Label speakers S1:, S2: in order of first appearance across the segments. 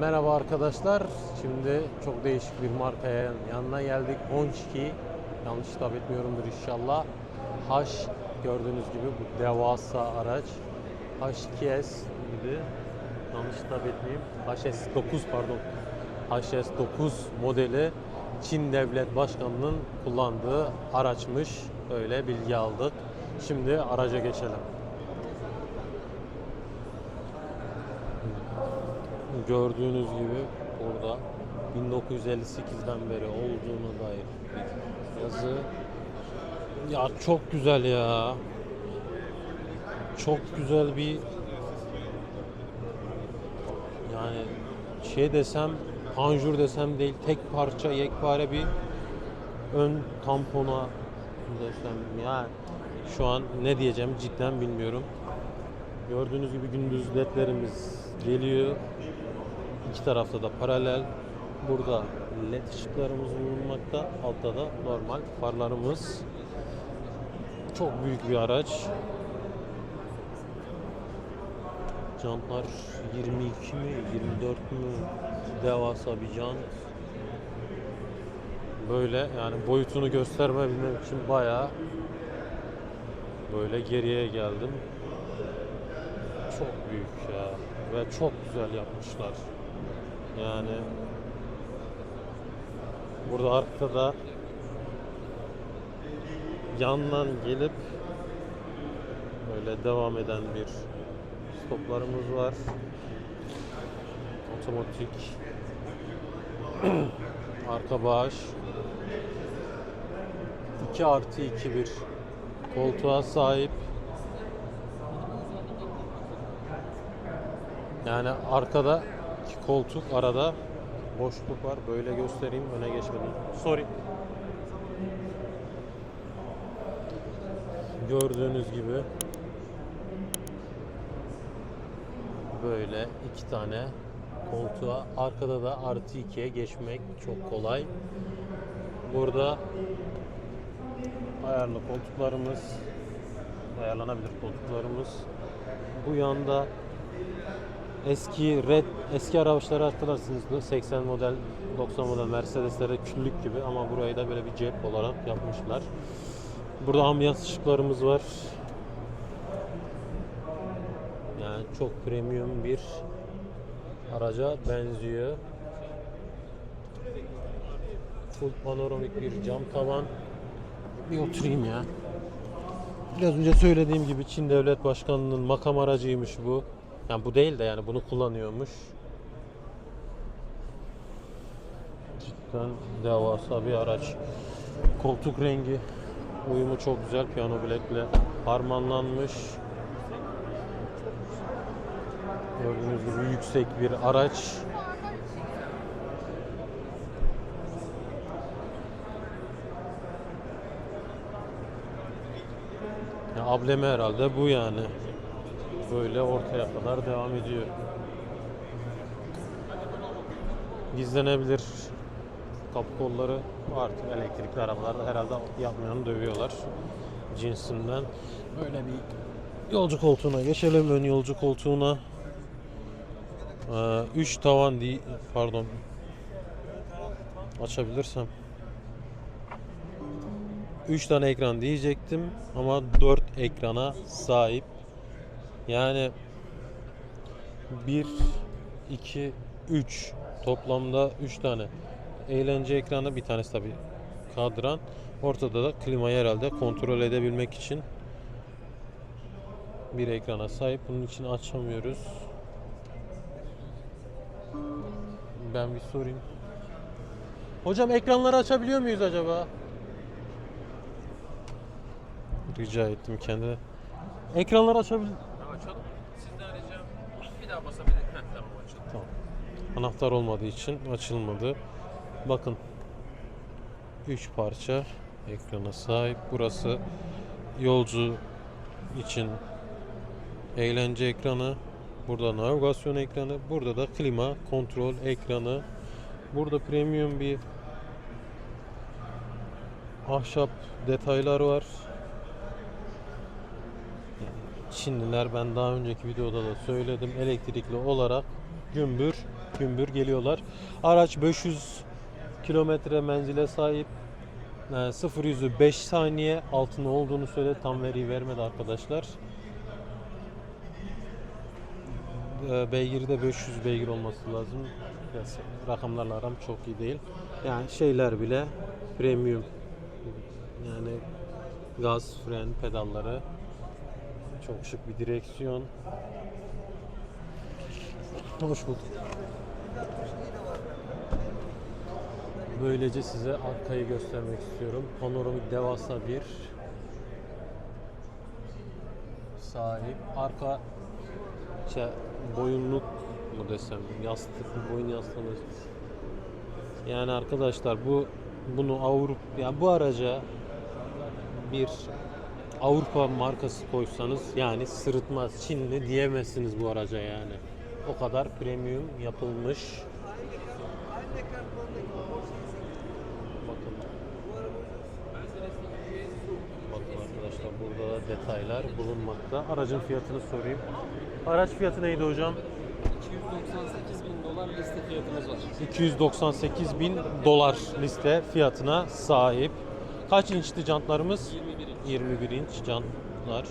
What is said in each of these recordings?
S1: Merhaba arkadaşlar. Şimdi çok değişik bir markaya yanına geldik. Honchki. Yanlış hitap etmiyorumdur inşallah. H gördüğünüz gibi bu devasa araç. H2S gibi. Yanlış hitap etmeyeyim. HS9 pardon. HS9 modeli Çin Devlet Başkanı'nın kullandığı araçmış. Öyle bilgi aldık. Şimdi araca geçelim. Gördüğünüz gibi burada 1958'den beri olduğunu dair bir yazı. Ya çok güzel ya. Çok güzel bir yani şey desem panjur desem değil tek parça yekpare bir ön tampona desem ya şu an ne diyeceğim cidden bilmiyorum. Gördüğünüz gibi gündüz ledlerimiz geliyor. İki tarafta da paralel. Burada led ışıklarımız bulunmakta. Altta da normal farlarımız. Çok büyük bir araç. Jantlar 22 mi 24 mü devasa bir jant. Böyle yani boyutunu göstermebilmem için bayağı böyle geriye geldim. Çok büyük ya ve çok güzel yapmışlar. Yani burada arkada yandan gelip böyle devam eden bir stoplarımız var. Otomatik arka bağış 2 artı 2 bir koltuğa sahip. Yani arkada iki koltuk arada boşluk var. Böyle göstereyim öne geçmedim. Sorry. Gördüğünüz gibi böyle iki tane koltuğa arkada da artı ikiye geçmek çok kolay. Burada ayarlı koltuklarımız ayarlanabilir koltuklarımız. Bu yanda eski red eski araçları hatırlarsınız 80 model 90 model Mercedes'lere küllük gibi ama burayı da böyle bir cep olarak yapmışlar. Burada ambiyans ışıklarımız var. Yani çok premium bir araca benziyor. Full panoramik bir cam tavan. Bir oturayım ya. Biraz önce söylediğim gibi Çin Devlet Başkanı'nın makam aracıymış bu. Yani bu değil de yani bunu kullanıyormuş. Cidden devasa bir araç. Koltuk rengi uyumu çok güzel. Piyano bilekle harmanlanmış. Gördüğünüz gibi yüksek bir araç. Ya ableme herhalde bu yani. Böyle ortaya kadar devam ediyor. Gizlenebilir kapı kolları artık elektrikli arabalarda herhalde yapmayanı dövüyorlar cinsinden. Böyle bir yolcu koltuğuna geçelim. Ön yolcu koltuğuna 3 tavan değil pardon açabilirsem 3 tane ekran diyecektim ama 4 ekrana sahip. Yani 1 2 3 toplamda 3 tane eğlence ekranı bir tanesi tabi kadran. Ortada da klimayı herhalde kontrol edebilmek için bir ekrana sahip. Bunun için açamıyoruz. Ben bir sorayım. Hocam ekranları açabiliyor muyuz acaba? Rica ettim kendine. Ekranları açabilir. Anahtar olmadığı için açılmadı. Bakın. 3 parça ekrana sahip. Burası yolcu için eğlence ekranı. Burada navigasyon ekranı. Burada da klima kontrol ekranı. Burada premium bir ahşap detaylar var. Çinliler ben daha önceki videoda da söyledim elektrikli olarak gümbür gümbür geliyorlar. Araç 500 kilometre menzile sahip. E, 0 yüzü 5 saniye altında olduğunu söyledi. Tam veriyi vermedi arkadaşlar. E, beygiri de 500 beygir olması lazım. Biraz rakamlarla aram çok iyi değil. Yani şeyler bile premium. Yani gaz, fren, pedalları çok şık bir direksiyon. Hoş bulduk. Böylece size arkayı göstermek istiyorum. Panoramik devasa bir sahip. Arka şey, boyunluk mu desem, yastık, boyun yastığı? Yani arkadaşlar bu bunu Avrupa yani bu araca bir Avrupa markası koysanız yani sırıtmaz Çinli diyemezsiniz bu araca yani. O kadar premium yapılmış. Bakın. Bakın arkadaşlar burada da detaylar bulunmakta. Aracın fiyatını sorayım. Araç fiyatı neydi hocam?
S2: 298 bin dolar liste fiyatımız var.
S1: 298 bin dolar liste fiyatına sahip. Kaç inçli jantlarımız?
S2: 21 inç.
S1: 21 inç jantlar.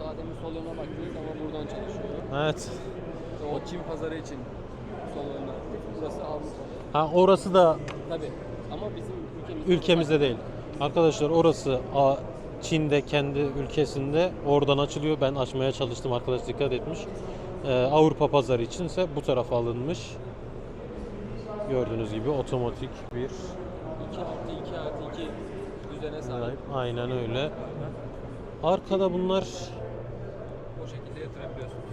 S2: Daha demin sol yana baktınız ama buradan çalışıyor.
S1: Evet.
S2: O Çin pazarı için sol yana. Burası Avrupa.
S1: Ha orası da
S2: Tabi. Ama bizim ülkemizde
S1: ülkemizde değil. Arkadaşlar orası Çin'de kendi ülkesinde oradan açılıyor. Ben açmaya çalıştım arkadaş dikkat etmiş. Ee, Avrupa pazarı içinse bu tarafa alınmış. Gördüğünüz gibi otomatik bir
S2: 2 artı 2 artı 2 düzene sahip.
S1: aynen öyle. Arkada bunlar
S2: O şekilde yatırabiliyorsunuz.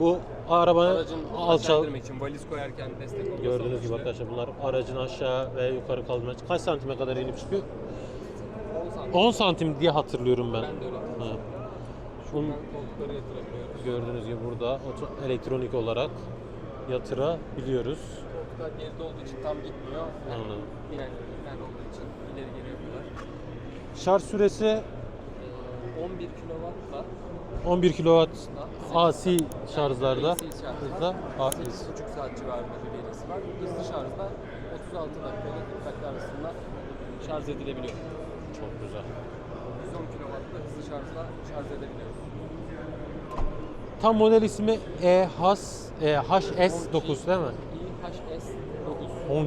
S1: bu araba
S2: Aracın
S1: alçal
S2: alçaldırmak için valiz koyarken destek olması
S1: gördüğünüz gibi arkadaşlar bunlar aracın aşağı ve yukarı kaldırma kaç santime kadar inip çıkıyor?
S2: 10 santim.
S1: 10 santim diye hatırlıyorum ben.
S2: Ben de öyle.
S1: Ha.
S2: Koltukları yatırabiliyoruz.
S1: gördüğünüz gibi burada elektronik olarak yatırabiliyoruz.
S2: Koltuklar geride olduğu için tam gitmiyor.
S1: Anladım.
S2: Yani ben olduğu için ileri geri yapıyorlar.
S1: Şarj süresi
S2: Ee, 11 kW'la
S1: 11 kW AC şarjlarda. Da AC.
S2: 8,5 saat civarında bir verisi var. Hızlı şarjda 36 dakika ile 40 dakika arasında şarj edilebiliyor.
S1: Çok güzel.
S2: 110 kW'da hızlı şarjla şarj edebiliyoruz.
S1: Tam model ismi EHS, E EHS9 değil mi?
S2: IHS 9.
S1: 10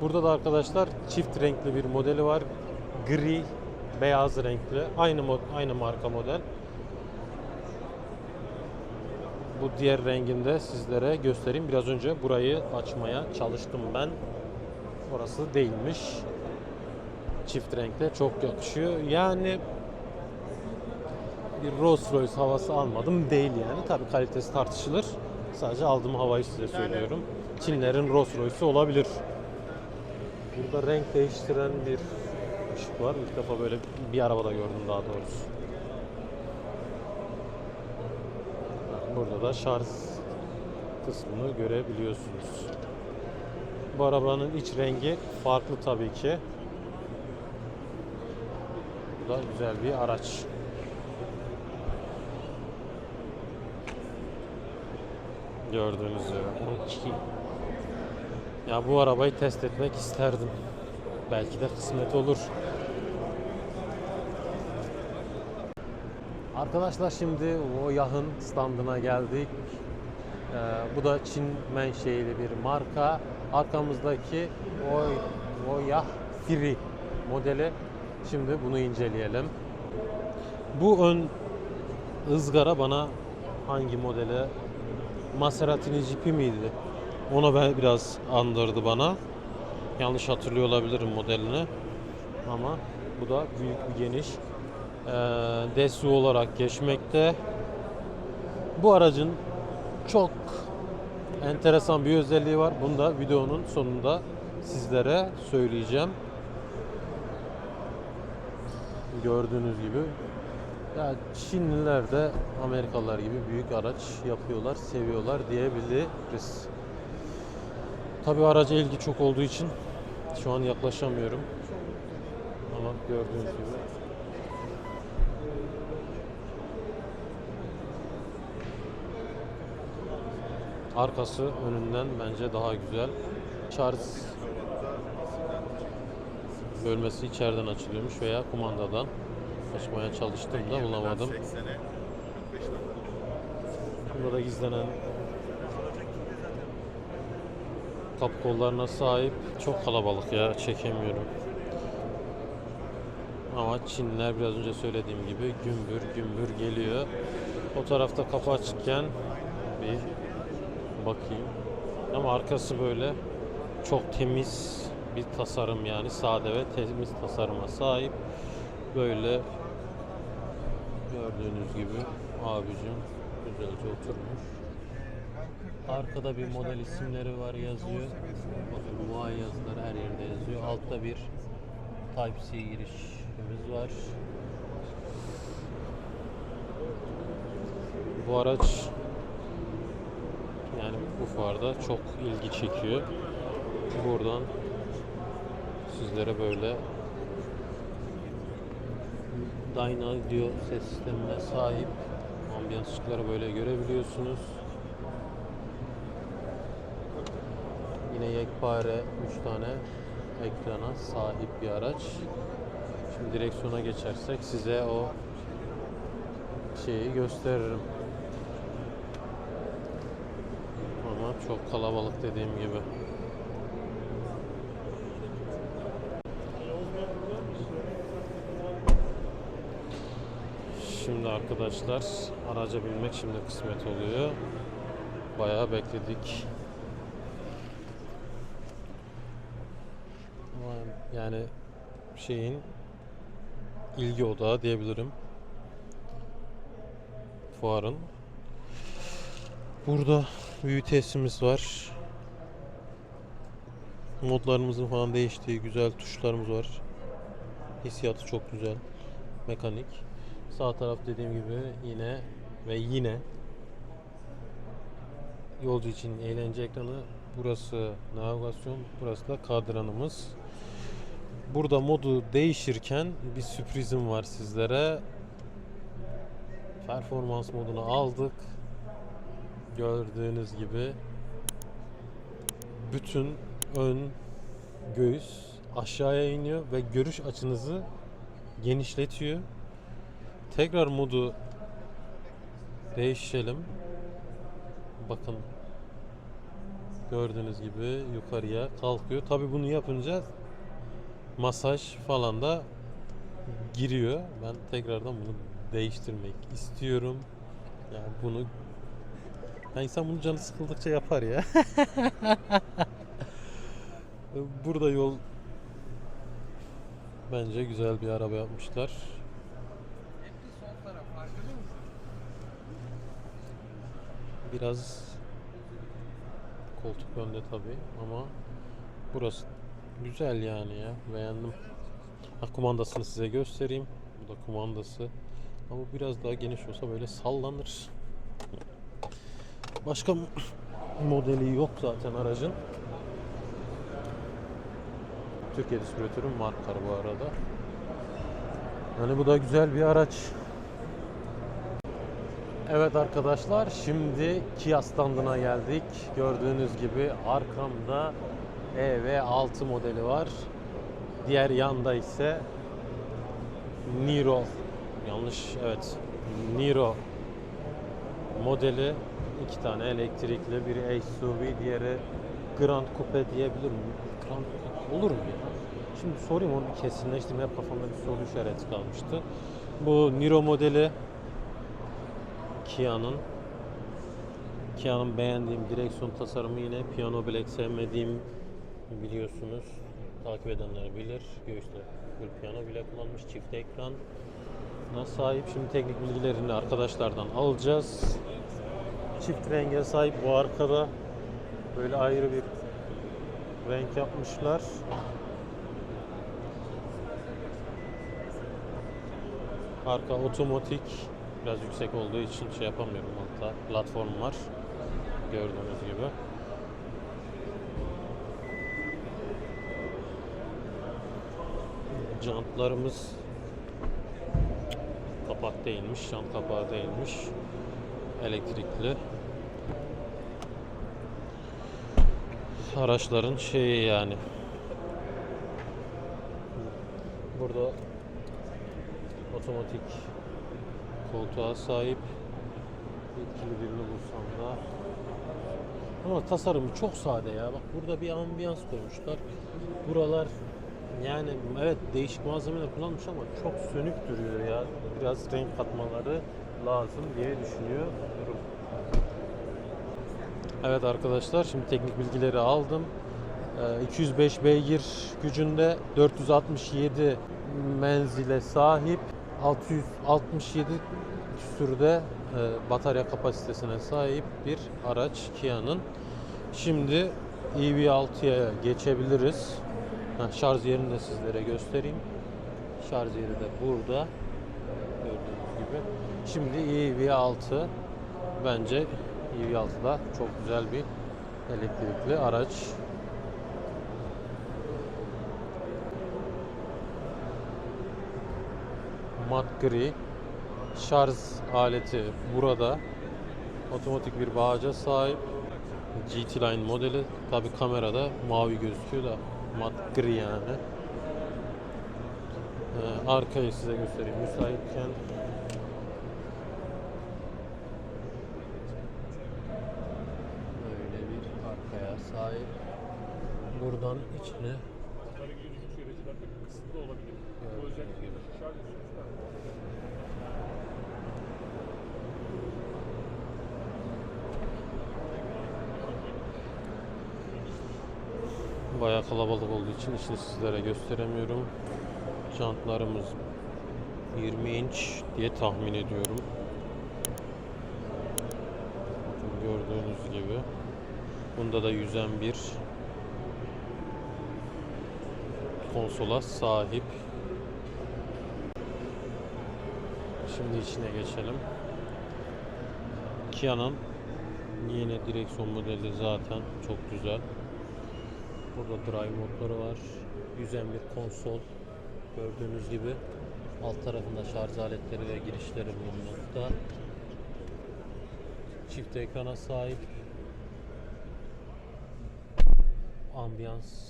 S1: Burada da arkadaşlar çift renkli bir modeli var. Gri, beyaz renkli. Aynı mod, aynı marka model. Bu diğer renginde sizlere göstereyim. Biraz önce burayı açmaya çalıştım ben. Orası değilmiş. Çift renkte çok yakışıyor. Yani bir Rolls Royce havası almadım değil yani. Tabii kalitesi tartışılır. Sadece aldığım havayı size söylüyorum. Çinlerin Rolls Royce'u olabilir. Burada renk değiştiren bir ışık var. İlk defa böyle bir arabada gördüm daha doğrusu. Burada da şarj kısmını görebiliyorsunuz. Bu arabanın iç rengi farklı tabii ki. Da güzel bir araç. Gördüğünüz üzere 12. Ya bu arabayı test etmek isterdim. Belki de kısmet olur. Arkadaşlar şimdi o Yah'ın standına geldik. Ee, bu da Çin menşeili bir marka. Arkamızdaki o, o Yah Free modeli. Şimdi bunu inceleyelim. Bu ön ızgara bana hangi modele Maserati'nin Jeep'i miydi? Ona ben biraz andırdı bana. Yanlış hatırlıyor olabilirim modelini. Ama bu da büyük bir geniş. Ee, DSU olarak geçmekte. Bu aracın çok enteresan bir özelliği var. Bunu da videonun sonunda sizlere söyleyeceğim. Gördüğünüz gibi ya Çinliler de Amerikalılar gibi büyük araç yapıyorlar, seviyorlar diyebiliriz. Tabii araca ilgi çok olduğu için şu an yaklaşamıyorum. Ama gördüğünüz gibi Arkası önünden bence daha güzel. Şarj bölmesi içeriden açılıyormuş veya kumandadan açmaya çalıştım da bulamadım. Burada da gizlenen kapı kollarına sahip. Çok kalabalık ya çekemiyorum. Ama Çinliler biraz önce söylediğim gibi gümbür gümbür geliyor. O tarafta kapı açıkken bir bakayım. Ama arkası böyle çok temiz bir tasarım yani sade ve temiz tasarıma sahip. Böyle gördüğünüz gibi abicim güzelce oturmuş. Arkada bir model isimleri var yazıyor. Bakın Huawei yazıları her yerde yazıyor. Altta bir Type-C girişimiz var. Bu araç yani bu fuarda çok ilgi çekiyor. Buradan sizlere böyle Dynaudio ses sistemine sahip ambiyans ışıkları böyle görebiliyorsunuz. Yine yekpare 3 tane ekrana sahip bir araç. Şimdi direksiyona geçersek size o şeyi gösteririm. Ama çok kalabalık dediğim gibi. Şimdi arkadaşlar araca binmek şimdi kısmet oluyor. Bayağı bekledik. Yani şeyin ilgi odağı diyebilirim. Fuarın. Burada vitesimiz var. Modlarımızın falan değiştiği güzel tuşlarımız var. Hissiyatı çok güzel. Mekanik. Sağ taraf dediğim gibi yine ve yine yolcu için eğlence ekranı. Burası navigasyon, burası da kadranımız. Burada modu değişirken bir sürprizim var sizlere. Performans modunu aldık. Gördüğünüz gibi bütün ön göğüs aşağıya iniyor ve görüş açınızı genişletiyor. Tekrar modu değişelim. Bakın gördüğünüz gibi yukarıya kalkıyor. Tabi bunu yapınca masaj falan da giriyor. Ben tekrardan bunu değiştirmek istiyorum. Yani bunu ya insan bunu canı sıkıldıkça yapar ya. Burada yol bence güzel bir araba yapmışlar.
S3: Sol taraf farkında mısın?
S1: Biraz koltuk önde tabi ama burası güzel yani ya beğendim. Ha, kumandasını size göstereyim. Bu da kumandası. Ama biraz daha geniş olsa böyle sallanır. Başka modeli yok zaten aracın. Türkiye distribütörü Markar bu arada. Yani bu da güzel bir araç. Evet arkadaşlar şimdi Kia standına geldik. Gördüğünüz gibi arkamda EV6 modeli var. Diğer yanda ise Niro yanlış evet Niro modeli iki tane elektrikli biri SUV diğeri Grand Coupe diyebilir miyim? Grand Coupe olur mu ya? Şimdi sorayım onu bir kesinleştirme hep kafamda bir soru işareti kalmıştı. Bu Niro modeli Kia'nın Kia'nın beğendiğim direksiyon tasarımı yine Piano Black sevmediğim biliyorsunuz. Takip edenler bilir. Göğüste full piyano bile kullanmış çift ekran. sahip. Şimdi teknik bilgilerini arkadaşlardan alacağız. Çift renge sahip bu arkada böyle ayrı bir renk yapmışlar. Arka otomatik biraz yüksek olduğu için şey yapamıyorum altta platform var gördüğünüz gibi. Jantlarımız kapak değilmiş, jant kapağı değilmiş. Elektrikli. araçların şeyi yani. Burada otomatik koltuğa sahip yetkili birini bulsam da ama tasarımı çok sade ya. Bak burada bir ambiyans koymuşlar. Buralar yani evet değişik malzemeler kullanmış ama çok sönük duruyor ya. Biraz renk katmaları lazım diye düşünüyorum. Evet arkadaşlar şimdi teknik bilgileri aldım. Ee, 205 beygir gücünde 467 menzile sahip 667 küsürde e, batarya kapasitesine sahip bir araç Kia'nın. Şimdi EV6'ya geçebiliriz. Ha, şarj yerini de sizlere göstereyim. Şarj yeri de burada. Gördüğünüz gibi. Şimdi EV6 bence EV6'da çok güzel bir elektrikli araç. Mat gri şarj aleti burada. Otomatik bir bağaca sahip. GT Line modeli. Tabi kamerada mavi gözüküyor da mat gri yani. Ee, arkayı size göstereyim müsaitken. Böyle bir arkaya sahip. Buradan içine gördüğünüz gibi. Bayağı içini sizlere gösteremiyorum. Jantlarımız 20 inç diye tahmin ediyorum. Bakın gördüğünüz gibi. Bunda da yüzen bir konsola sahip. Şimdi içine geçelim. Kia'nın yeni direksiyon modeli zaten çok güzel. Burada drive modları var. Yüzen bir konsol. Gördüğünüz gibi alt tarafında şarj aletleri ve girişleri bulunmakta. Çift ekrana sahip. Ambiyans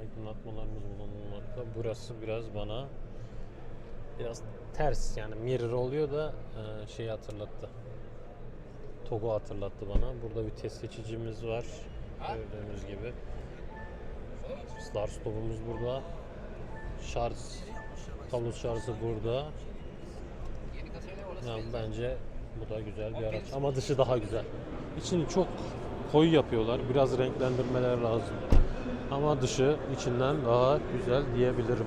S1: aydınlatmalarımız bulunmakta. Burası biraz bana biraz ters yani mirror oluyor da e, şeyi hatırlattı. Togo hatırlattı bana. Burada bir test geçicimiz var. Gördüğünüz gibi. Star stopumuz burada. Şarj kablo şarjı burada. Yani bence bu da güzel bir araç ama dışı daha güzel. İçini çok koyu yapıyorlar. Biraz renklendirmeler lazım. Ama dışı içinden daha güzel diyebilirim.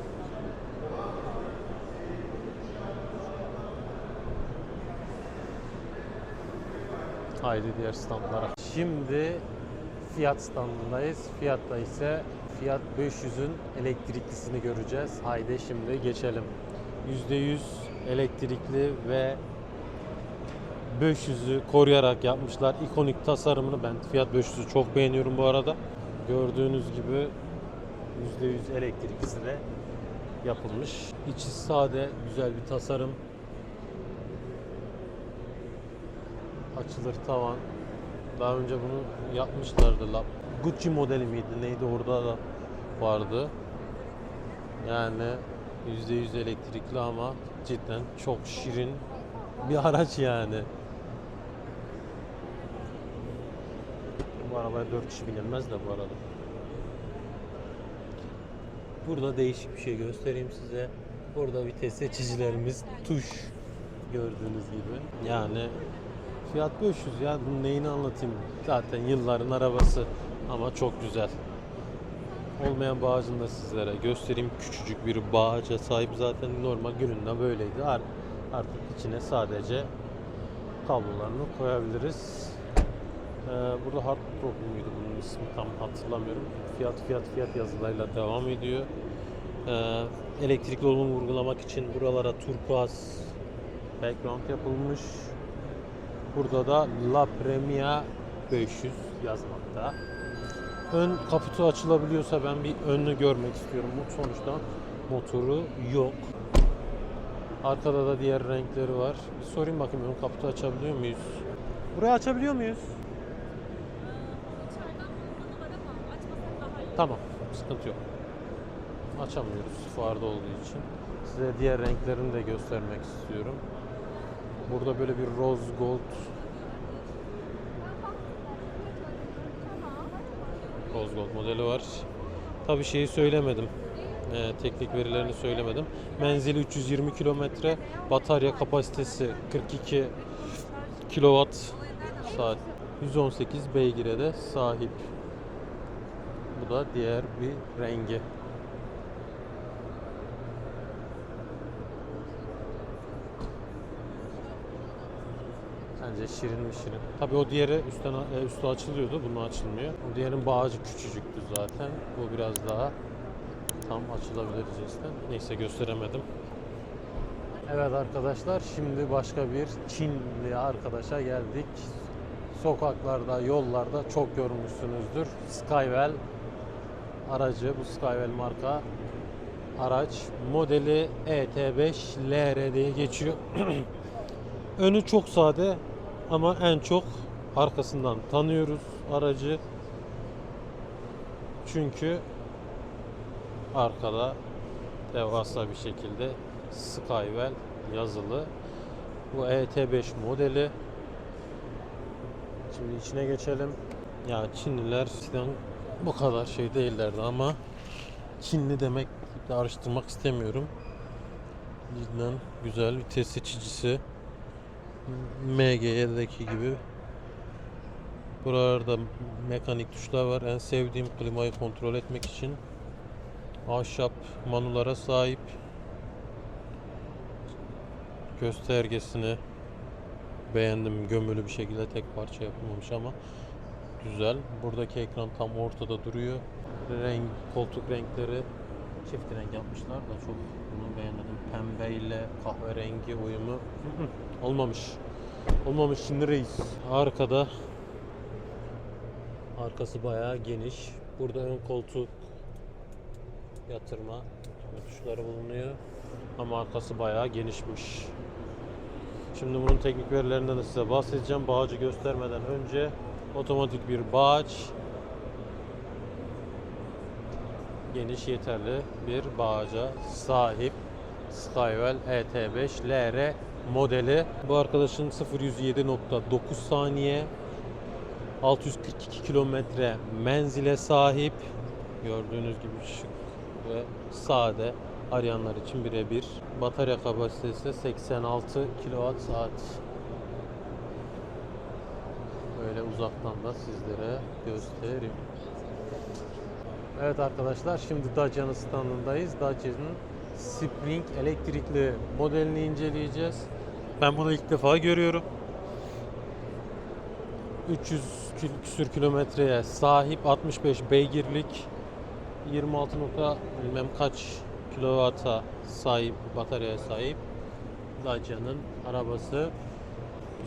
S1: Haydi diğer standlara. Şimdi Fiat standındayız. Fiat'ta ise Fiat 500'ün elektriklisini göreceğiz. Haydi şimdi geçelim. %100 elektrikli ve 500'ü koruyarak yapmışlar. İkonik tasarımını ben Fiat 500'ü çok beğeniyorum bu arada. Gördüğünüz gibi %100 elektriklisi de yapılmış. İçi sade, güzel bir tasarım. Açılır tavan. Daha önce bunu yapmışlardı. La- Gucci modeli miydi? Neydi orada da vardı. Yani %100 elektrikli ama cidden çok şirin bir araç yani. Bu arabaya 4 kişi binilmez de bu arada. Burada değişik bir şey göstereyim size. Burada vites seçicilerimiz tuş gördüğünüz gibi. Yani Fiat 500 ya bunun neyini anlatayım. Zaten yılların arabası ama çok güzel. Olmayan bağcını da sizlere göstereyim. Küçücük bir bağaca sahip zaten normal gününde böyleydi. Ar- Artık içine sadece kablolarını koyabiliriz. Ee, burada hard top muydu bunun ismi tam hatırlamıyorum. Fiyat fiyat fiyat yazılarıyla devam ediyor. Ee, elektrikli olumunu vurgulamak için buralara turkuaz background yapılmış. Burada da La Premia 500 yazmakta. Ön kaputu açılabiliyorsa ben bir önünü görmek istiyorum. Sonuçta motoru yok. Arkada da diğer renkleri var. Bir sorayım bakayım ön kaputu açabiliyor muyuz? Burayı açabiliyor muyuz? Tamam, sıkıntı yok. Açamıyoruz fuarda olduğu için. Size diğer renklerini de göstermek istiyorum. Burada böyle bir rose gold rose gold modeli var. Tabii şeyi söylemedim. Ee, teknik verilerini söylemedim. Menzili 320 kilometre, batarya kapasitesi 42 kilowatt saat. 118 beygire de sahip. Bu da diğer bir rengi. Bence şirin mi şirin. Tabii o diğeri üstten e, üstü açılıyordu. Bunun açılmıyor. O diğerin bağcı küçücüktü zaten. Bu biraz daha tam açılabilir cinsten. Neyse gösteremedim. Evet arkadaşlar şimdi başka bir Çinli arkadaşa geldik. Sokaklarda, yollarda çok görmüşsünüzdür. Skywell aracı, bu Skywell marka araç. Modeli E ET5 LR diye geçiyor. Önü çok sade ama en çok arkasından tanıyoruz aracı. Çünkü arkada devasa bir şekilde Skywell yazılı. Bu ET5 modeli. Şimdi içine geçelim. Ya Çinliler eskiden bu kadar şey değillerdi ama Çinli demek de araştırmak istemiyorum. Cidden güzel vites seçicisi. MG'deki gibi. Buralarda mekanik tuşlar var. En sevdiğim klimayı kontrol etmek için. Ahşap manulara sahip. Göstergesini beğendim. Gömülü bir şekilde tek parça yapılmamış ama güzel. Buradaki ekran tam ortada duruyor. Renk, koltuk renkleri çift renk yapmışlar da çok bunu beğenmedim. Pembe ile kahverengi uyumu olmamış. Olmamış şimdi reis. Arkada arkası bayağı geniş. Burada ön koltuk yatırma tuşları bulunuyor. Ama arkası bayağı genişmiş. Şimdi bunun teknik verilerinden de size bahsedeceğim. Bağcı göstermeden önce otomatik bir bağaç geniş yeterli bir bağaca sahip Skywell ET5 LR modeli. Bu arkadaşın 0-107.9 saniye 642 kilometre menzile sahip. Gördüğünüz gibi şık ve sade arayanlar için birebir. Batarya kapasitesi 86 kWh. Böyle uzaktan da sizlere göstereyim. Evet arkadaşlar şimdi Dacia'nın standındayız. Dacia'nın Spring elektrikli modelini inceleyeceğiz. Ben bunu ilk defa görüyorum. 300 kil- küsür kilometreye sahip 65 beygirlik 26 nokta bilmem kaç kilovata sahip bataryaya sahip Dacia'nın arabası.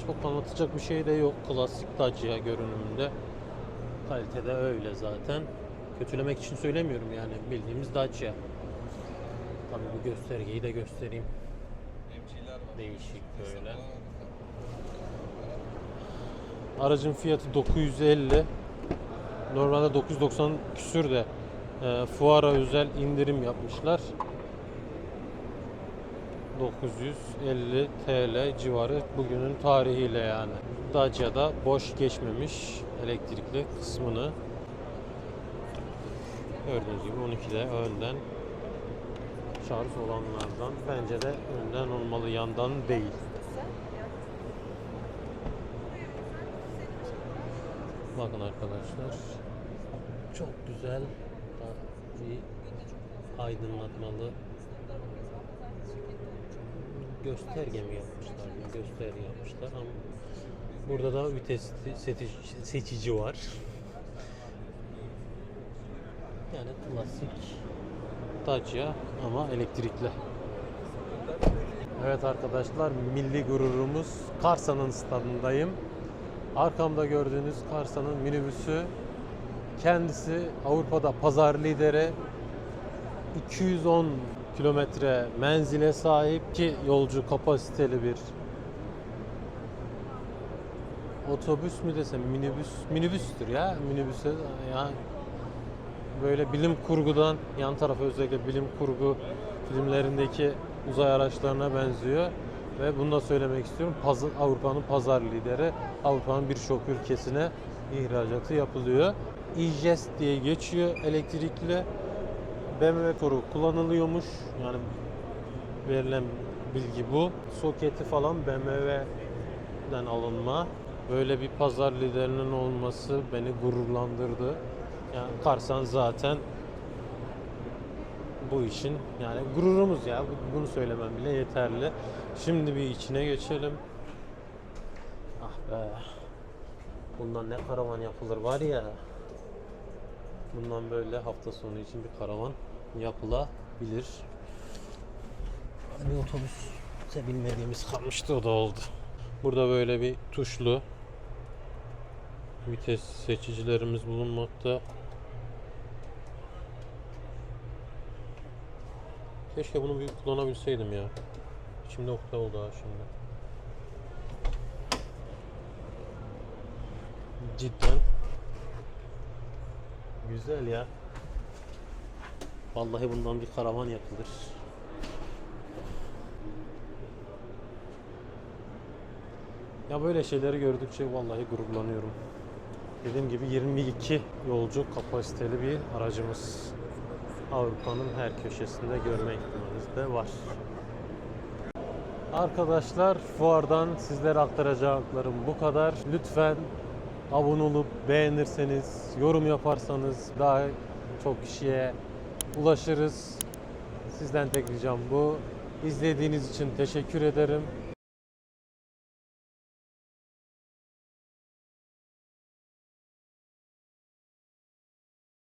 S1: Çok anlatacak bir şey de yok. Klasik Dacia görünümünde. Kalitede öyle zaten. Kötülemek için söylemiyorum yani bildiğimiz Dacia. Tabii bu göstergeyi de göstereyim. Değişik böyle. Aracın fiyatı 950. Normalde 990 küsür de e, fuara özel indirim yapmışlar. 950 TL civarı bugünün tarihiyle yani. Dacia'da boş geçmemiş elektrikli kısmını. Gördüğünüz gibi 12'de önden şarj olanlardan bence de önden olmalı yandan değil. Bakın arkadaşlar çok güzel bir aydınlatmalı gösterge mi yapmışlar? Gösterge yapmışlar ama burada da vites seçici var. Yani klasik Dacia ama elektrikli. Evet arkadaşlar milli gururumuz Karsa'nın stadındayım. Arkamda gördüğünüz Karsa'nın minibüsü kendisi Avrupa'da pazar lideri 210 kilometre menzile sahip ki yolcu kapasiteli bir otobüs mü desem minibüs minibüstür ya minibüse ya böyle bilim kurgudan yan tarafı özellikle bilim kurgu filmlerindeki uzay araçlarına benziyor. Ve bunu da söylemek istiyorum. Avrupa'nın pazar lideri. Avrupa'nın birçok ülkesine ihracatı yapılıyor. e diye geçiyor elektrikli. BMW motoru kullanılıyormuş. Yani verilen bilgi bu. Soketi falan BMW'den alınma. Böyle bir pazar liderinin olması beni gururlandırdı. Yani Karsan zaten bu işin yani gururumuz ya. Bu- Bunu söylemem bile yeterli. Şimdi bir içine geçelim. Ah be. Bundan ne karavan yapılır var ya. Bundan böyle hafta sonu için bir karavan yapılabilir. Bir otobüs bilmediğimiz kalmıştı o da oldu. Burada böyle bir tuşlu vites seçicilerimiz bulunmakta. Keşke bunu bir kullanabilseydim ya. İçimde okta oldu ha şimdi. Cidden güzel ya. Vallahi bundan bir karavan yapılır. Ya böyle şeyleri gördükçe vallahi gururlanıyorum. Dediğim gibi 22 yolcu kapasiteli bir aracımız. Avrupa'nın her köşesinde görme ihtimalimiz de var. Arkadaşlar fuardan sizlere aktaracaklarım bu kadar. Lütfen abone olup beğenirseniz, yorum yaparsanız daha çok kişiye ulaşırız. Sizden tek ricam bu. İzlediğiniz için teşekkür ederim.